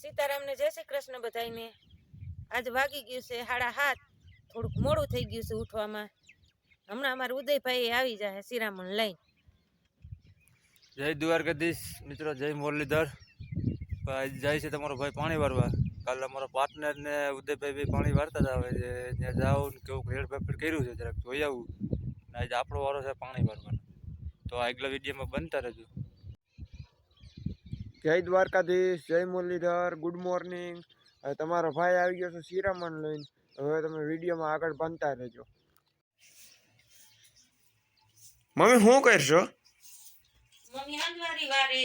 સીતારામને જય શ્રી કૃષ્ણ બધાને આજે વાગી ગયું છે સાડા હાથ થોડુંક મોડું થઈ ગયું છે ઉઠવામાં. હમણાં અમારા ઉદયભાઈ આવી જાય શિરામણ લઈને. જય દ્વારકાધીશ. મિત્રો, જય મુરલીધર. આજ જાય છે તમારો ભાઈ પાણી વારવા. કાલે અમારા પાર્ટનર ને ઉદયભાઈ ભાઈ પાણી વારતા હતા. હવે જે ત્યાં જાઓ ને કેવું રેડ પેપર કર્યું છે જરાક જોઈ આવું. આજે આપણો વારો છે પાણી વારવાનો. તો આગલા વિડીયોમાં બનતા રહેજો. જય દ્વારકાધીશ જય મુરલીધર ગુડ મોર્નિંગ હવે તમારો ભાઈ આવી ગયો છે શિરામણ લઈને. હવે તમે વિડીયોમાં આગળ બનતા રહેજો. મમ્મી શું કરશો? મમ્મી હંજવારી વારે.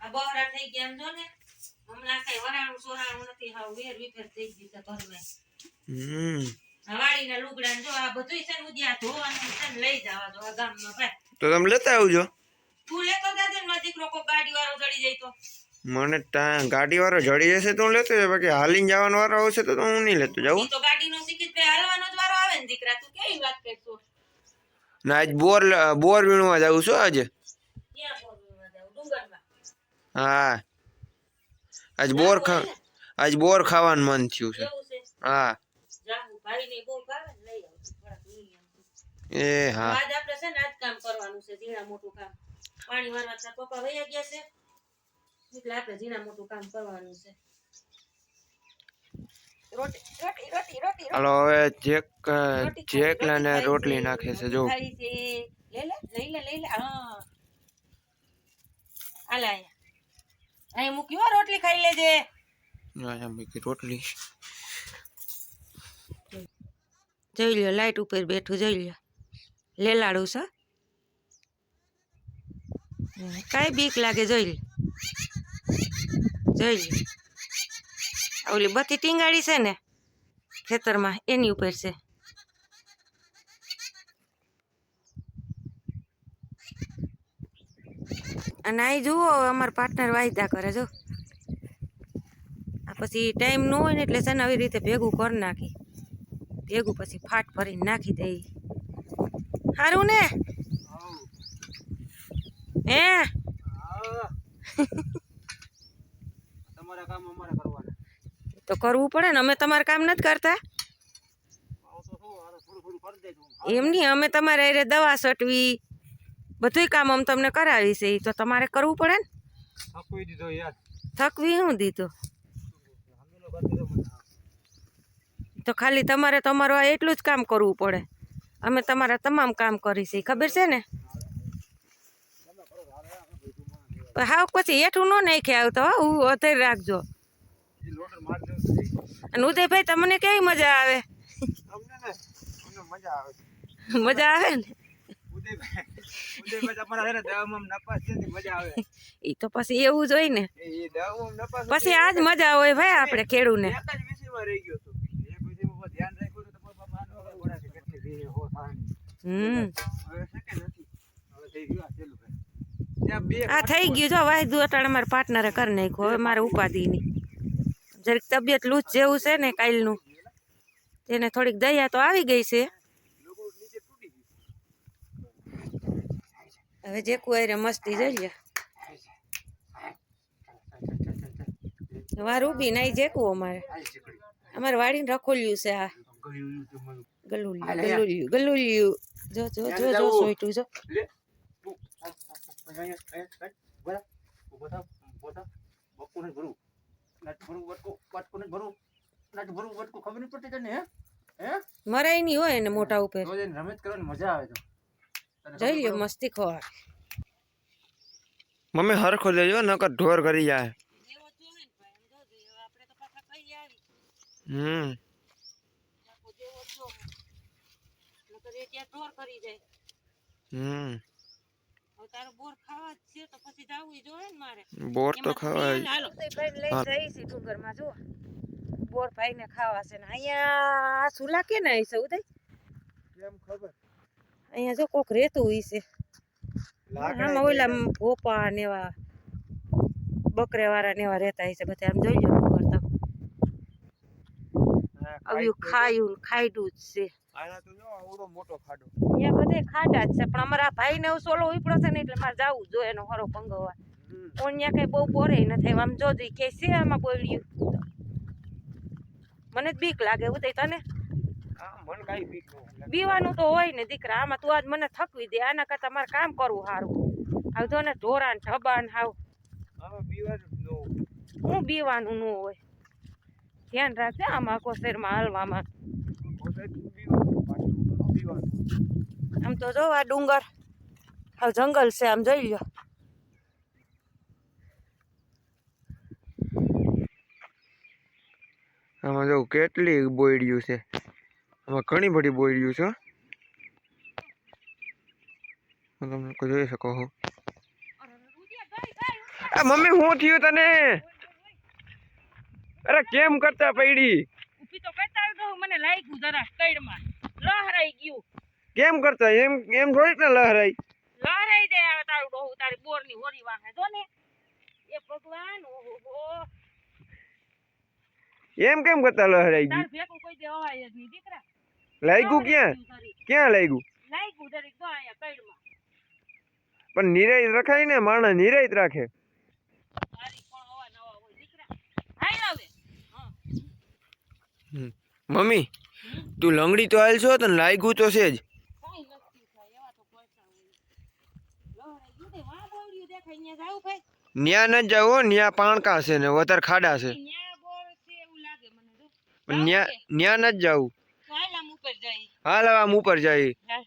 આ બહરા થઈ ગયા એમ જો ને. હમણાં કઈ વરાણું સોરાણું નથી હા વેર વિફેર થઈ ગયું છે ઘરમાં હમ. આ વાડીના લુગડા જો આ બધું છે ને ઉદ્યા ધોવાનું છે ને લઈ જવા દો આ ગામમાં. ભાઈ. તો તમે લેતા આવજો. તું તો દાદા મારો દીકરો ગાડી વાળો જડી જાય તો. મને ટાઈમ ગાડી વાળો જડી જશે તો હું લેતો જાય બાકી હાલીને જવાનો વારો આવશે તો હું નહીં લેતો જાઉં. તો ગાડી નો શીખી ભાઈ હાલવાનો જ વારો આવે ને દીકરા તું કેવી વાત કરતો ના આજ બોર બોર વીણવા જાઉં છું આજે. હા. આજ બોર ખા આજ બોર ખાવાનું મન થયું છે. હા. એ હા. આજ આપણે છે ને આજ કામ કરવાનું છે ધીણા મોટું કામ. પાણી વારવા તાર પપ્પા વયા ગયા છે. એટલે આપણે ઝીણા મોટું કામ કરવાનું છે. રોટી રોટી રોટી રોટી હાલો હવે જેક રોટી ખાઈ, જેકલા ને ખાઈ રોટલી છે, નાખે છે રોટી જો. ખાઈ છે. લે લે લઈ લે લઈ લે હા. આલે અહીંયા અહીં મૂકી હો રોટલી ખાઈ લેજે. અહીંયા મૂકી રોટલી. જોઈ લ્યો લાઈટ ઉપર બેઠું જોઈ લ્યો. લેલાડું છે. કાંઈ બીક લાગે, જોઈ લે. જોઈ લે. ઓલી બત્તી ટીંગાડી છે ને, ખેતરમાં, એની ઉપર છે. અને આ જુઓ, અમારા પાર્ટનર વાયદા કરે, જો. આ પછી ટાઈમ ન હોય ને એટલે છે ને આવી રીતે ભેગું કરી નાખી. ભેગું પછી ફાટ ભરીને નાખી દઈ સારું ને? હે? તમારા કામ અમારે કરવાના. તો કરવું પડે ને અમે તમારું કામ નથી કરતા. એમ નહીં અમે તમારે હારે દવા છટવી બધુંય કામ અમે તમને કરાવી છે તો તમારે કરવું પડે ને. દીધો યાર. થકવી હું દીધું? તો ખાલી તમારે તમારું આ એટલું જ કામ કરવું પડે. અમે તમારા તમામ કામ કરી છે ખબર છે ને પણ હાવ પછી હેઠું ન નાખી આવતો હો હું અત્યારે રાખજો. અને ઉદયભાઈ તમને કેવી મજા આવે? ને મજા આવે. મજા આવે ને? ને એ તો પછી એવું જ હોય ને. પછી આજ મજા હોય ભાઈ આપણે હો થાની હમ. આ થઈ ગયું જો વાયદું અટાણે મારા પાર્ટનરે કરી નાખ્યું. હવે મારે ઉપાધિ નહીં જરીક તબિયત લૂચ જેવું છે ને કાલનું તેને થોડીક દયા તો આવી ગઈ છે. હવે જે કુવારે મસ્તી જઈએ વાર ઊભી નહીં જેકવું અમારે. અમારે વાડીને રખોલ્યું છે આ. ગલુલિયું ગલુલિયું ગલુલિયું. જો જો જો જો સોઈટું જો અહીંયા અહીંયા બરા ઊભો થાવ ઊભો થાવ બક્કુને ભરું નાટ ભરું વટકો વટકોને ભરું નાટ ભરું વટકો ખબર નહીં પડતી તને હે હે મરાય નહીં હોય ને મોટા ઉપર. રોજ એને રમત કરવાની મજા આવે તો તને લ્યો મસ્તી ખોર મમ્મી હરખો લેજો નકર ઢોર કરી જાય. હમ હમ. બોર ખાવા જ છે તો પછી જાવું જોઈએ ને મારે. બોર તો ખવાય. હાલો. ભાઈ લઈ જઈ છે ડુંગરમાં જો બોર ભાઈ ને ખાવા છે ને. અહીંયા સુલા કે ને છે ઉદય? કેમ ખબર? અહીંયા જો કોક રેતું હોય છે. આમાં ઓલા ભોપા ને એવા બકરે વાળા ને એવા રહેતા હશે બધા. આમ જોઈ લો ડુંગર તો. આવ્યું ખાયું ને ખાયડું જ છે. આના તો જો આવડો મોટો ખાડો. અહીંયા બધે ખાડા જ છે પણ અમારા ભાઈ ને સોલો ઉપડો છે ને એટલે મારે જાવું જોઈએ એનો હરો પંગવા પણ ત્યાં કઈ બહુ બોરે નથી આમ જોજો કે છે આમાં બોલ્યું મને જ બીક લાગે ઉદય તને. બીવાનું તો હોય ને દીકરા આમાં તું આજ મને થકવી દે આના કરતા મારે કામ કરવું સારું આવ જો ને ઢોરાન ને હાવ. જ ન હોય. હું બીવાનું ન હોય? ધ્યાન રાખજે આમાં કોસેરમાં હાલવામાં. આમ તો જો આ ડુંગર હવે જંગલ છે આમ જોઈ લો આમાં જો કેટલી બોયડિયું છે. આમાં ઘણી બધી બોયડિયું છે હું. તમે લોકો જોઈ શકો છો મમ્મી હું થયું તને? અરે કેમ કરતા પૈડી ઊભી તો કરતા મને લાગ્યું જરા કઈડમાં લહરાઈ ગયું. કેમ કરતા? એમ એમ થોડીક ને લહરાઈ. લહરાઈ દે હવે તારું ડોહું તારી બોરની હોરી વાહે. જો ને. એ ભગવાન ઓહો. એમ કેમ કરતા લહરાઈ તાર ભેગું કોઈ દે અવાય જ નહીં દીકરા. લાગ્યું ક્યાં? ગયું. ક્યાં લાગ્યું? લાગ્યું દરેક તો આયા કઈડમાં. પણ નિરાય રખાય ને માણસ નિરાય રાખે. તારી પણ અવા નવા હોય દીકરા. હાલ હવે. હા. મમ્મી તું લંગડી તો આવેલ છો તને લાગ્યું તો છે જ. ન્યા ન જાવ ન્યા પાણકા છે ને વધારે ખાડા છે. ન્યા બોર છે એવું લાગે મને જો. પણ ન્યા ન્યા ન જાવ. હાલ આમ ઉપર જાય. હાલ હવે આમ ઉપર જાય. હાલ.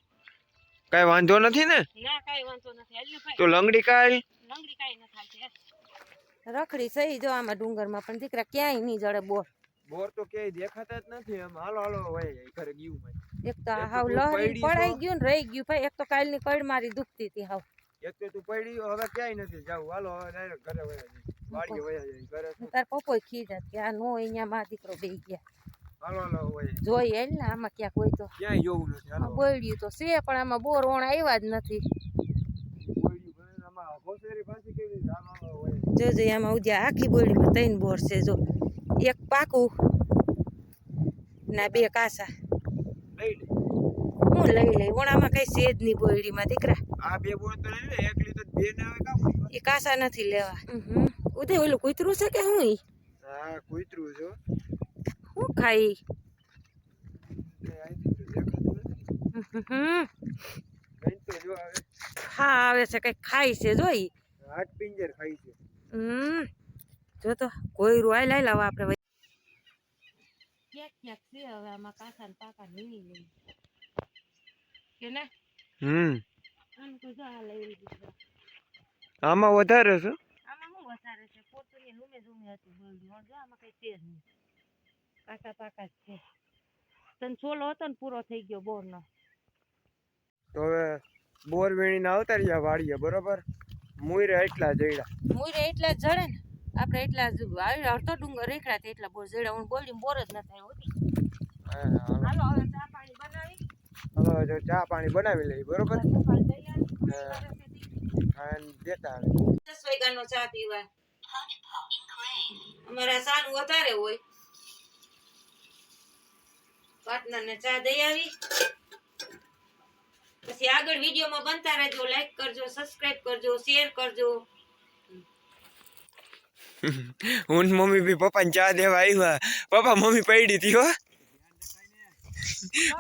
કાંઈ વાંધો નથી ને? ના કાંઈ વાંધો નથી. હાલ ને ભાઈ. તો લંગડી કાઢ. લંગડી કાંઈ ન થાય રખડી સહી જો આમાં ડુંગરમાં પણ દીકરા ક્યાંય નહીં જડે બોર. બોર તો ક્યાંય દેખાતા જ નથી આમ હાલો હાલો હોય ઘરે ગયું મેં. એક તો હાવ લહરી પડાઈ ગયું ને રહી ગયું ભાઈ. એક તો કાલની કડ મારી દુખતી હતી હાવ. એક તો તું પડી હવે ક્યાંય નથી જાવ. હાલો હવે ડાયરેક્ટ ઘરે વયા જાય વાડીએ વયા જાય ઘરે તાર પપ્પો ખી જાત કે આ નો અહીંયા માં દીકરો બેહી ગયા. હાલો હાલો વયા જોઈ ને આમાં ક્યાંક હોય તો. ક્યાંય જોવું નથી હાલો. બોયડ્યું તો છે પણ આમાં બોર ઓણ આવ્યા જ નથી. બોયડી? હાલો હાલો. જોજો આમાં ઉદ્યા આખી બોયડીમાં ત્રણ બોર છે જો. એક પાકું. ના બે કાસા. હું લઈ લઈ? ઓણામાં કઈ સેજ નહીં બોયડીમાં દીકરા? આ બે બોય તો લઈ લે એકલી તો બે ના આવે કામ એ કાસા નથી લેવા. ઉદય ઓલું કૂતરું છે કે હું ઈ? હા કૂતરું છો હું. ખાઈ? હા આવે છે કઈ ખાય છે જોઈ? હાથ પિંજર ખાઈ છે. હમ. જો તો કોઈ રોય લઈ લાવો આપણે ક્યાંક ક્યાંક છે હવે આમાં કાકા ને પાકા નહીં લઈ કે ને? હમ. આમ તો જો આ લઈ લીધું આમાં વધારે છે? આમાં શું વધારે છે? પોતરી લૂમે ઝૂમે હતી બોલ્યું જો આમાં કઈ તેજ નહીં. કાકા પાકા જ છે. તને છોલો હતો ને પૂરો થઈ ગયો બોરનો. તો હવે બોર વીણીને આવતા રહ્યા વાડીએ બરોબર? મુઈરે એટલા જઈડા મુઈરે એટલા જ જડે ને. આપણે એટલા જ આવી અડધો ડુંગર રેખડા થાય એટલા બોર જડ્યા હું બોલી બોર જ ન થાય હોતી હાલો. હવે ચા પાણી બનાવી. હવે જો ચા પાણી બનાવી લઈ બરોબર? દેતા આવે. દસ વાગ્યાનો ચા પીવા અમારા સાનું વધારે હોય. પાર્ટનર ને ચા દઈ આવી. પછી આગળ વિડીયોમાં બનતા રહેજો લાઈક કરજો સબસ્ક્રાઇબ કરજો શેર કરજો. હું મમ્મી બી પપ્પાને ચા દેવા આવ્યા. પપ્પા મમ્મી પડી હતી હો.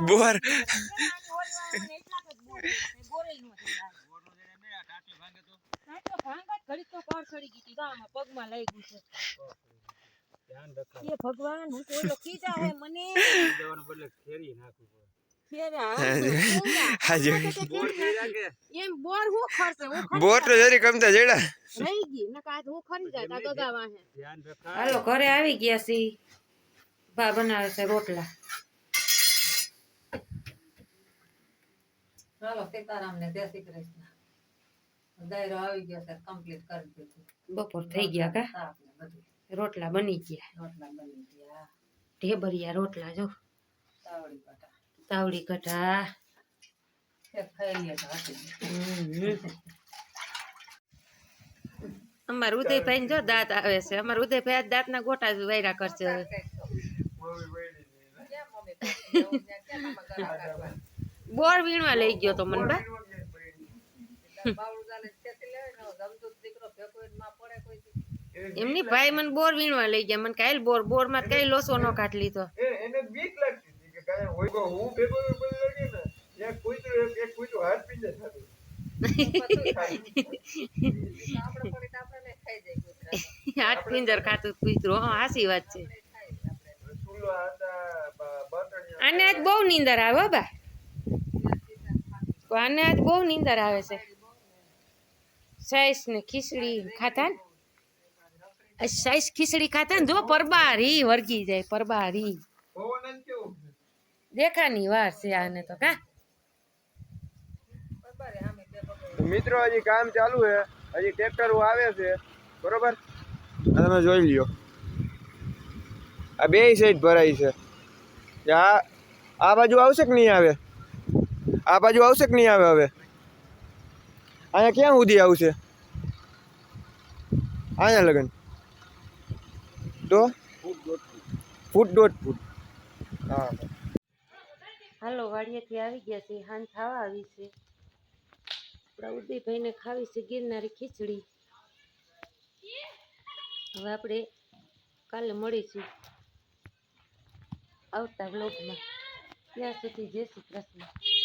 બોર. પગમાં લાગ્યું છે. એ ભગવાન હું તો ઓલો ખીજા હે મને. હા જો એમ બોર હું ખરશે? હું ખરી બોર તો જરી કમતા જડા રહી ગઈ. નકા હું ખરી જાય ગગાવા હે. હાલો ઘરે આવી ગયા સી ભા બનાવે છે રોટલા. ચાલો સીતારામ ને જય શ્રી કૃષ્ણ. દાયરો આવી ગયો છે કમ્પ્લીટ કરી દીધું બપોર થઈ ગયા કા? રોટલા બની ગયા. રોટલા બની ગયા. ઢેબરિયા રોટલા જો. તાવડી તાવડી કઢા અમાર ઉદયભાઈ ને જો દાંત આવે છે. અમાર ઉદયભાઈ આજ દાંતના ગોટા જ વાયરા કરશે. બોર વીણવા લઈ ગયો તો મને બા. ને એમની ભાઈ મને બોર વીણવા લઈ ગયા. મને કાલ બોર બોરમાં કઈ લોસો નો કાઢ લીધો. એને બીક લાગતી હાથ પિંજર ખાતું કૂતરું હા, હાસી વાત છે. આને આજ બહુ નીંદર આવે બા. આને આજ બહુ નીંદર આવે છે. સાઈસ ને ખીચડી ખાતા ને? સાઈસ ખીચડી ખાતા ને, જો પરબારી વર્ગી જાય, પરબારી. દેખાની વાર છે આને તો કા? મિત્રો હજી કામ ચાલુ છે. હજી ટ્રેક્ટર આવે છે. બરોબર? તમે જોઈ લ્યો. આ બે સાઈડ ભરાય છે. આ આ બાજુ આવશે કે નહીં આવે? આ બાજુ આવશે કે નહીં આવે હવે? અહીંયા ક્યાં સુધી આવશે? અહીંયા લગન. તો? ફૂટ દોઢ ફૂટ હા. હાલો વાડિયાથી આવી ગયા છે હાન ખાવા આવી છે. આપણા ઉદયભાઈને ખાવી છે ગિરનારી ખીચડી. હવે આપણે કાલે મળીશું આવતા બ્લોગમાં ત્યાં સુધી જય શ્રી કૃષ્ણ.